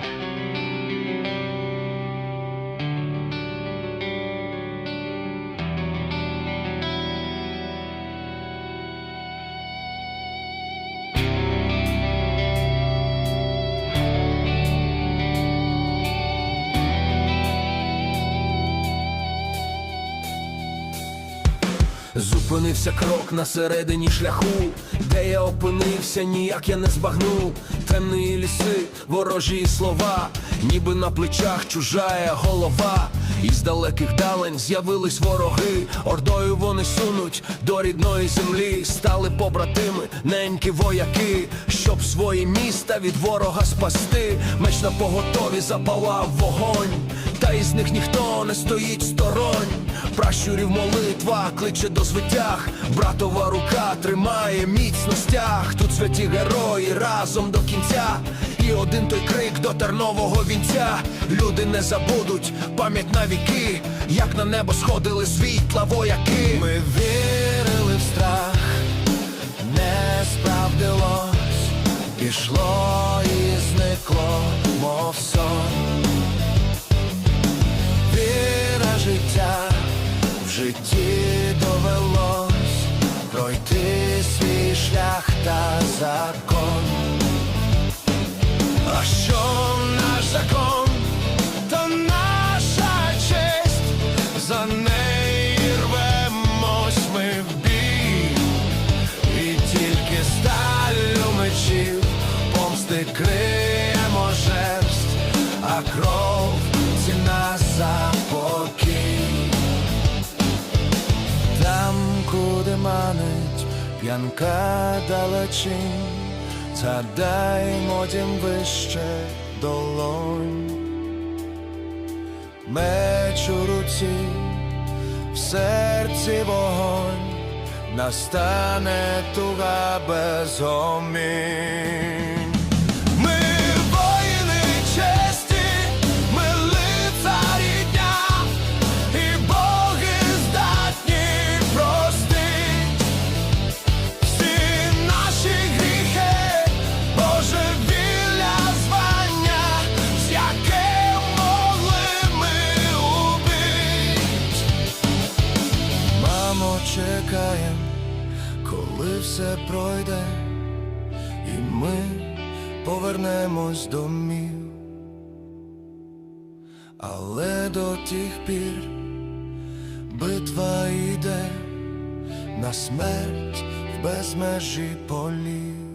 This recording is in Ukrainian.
thank you Зупинився крок на середині шляху, де я опинився, ніяк я не збагнув. Темні ліси, ворожі слова, ніби на плечах чужая голова. Із далеких далень з'явились вороги, ордою вони сунуть до рідної землі, стали побратими, ненькі вояки, щоб свої міста від ворога спасти. Меч на поготові запалав вогонь, та із них ніхто не стоїть сторонь. Пращурів молитва кличе до звитяг, братова рука тримає міцно стяг. Тут святі герої разом до кінця. І один той крик до тернового вінця. Люди не забудуть пам'ять на віки, як на небо сходили світла вояки. Ми вірили в страх, не справдилось, пішло і зникло, мов сон. Житті довелось пройти свій шлях та закон. А що наш закон, то наша честь, за неї рвемось ми в і тільки сталю мечів помсти криємо жерсть, а кров манить п'янка далечінь, згадаймо дім вище долонь. Меч у руці, в серці вогонь, настане туга без чекаєм, коли все пройде, і ми повернемось до домів. Але до тих пір битва йде на смерть в безмежі полів.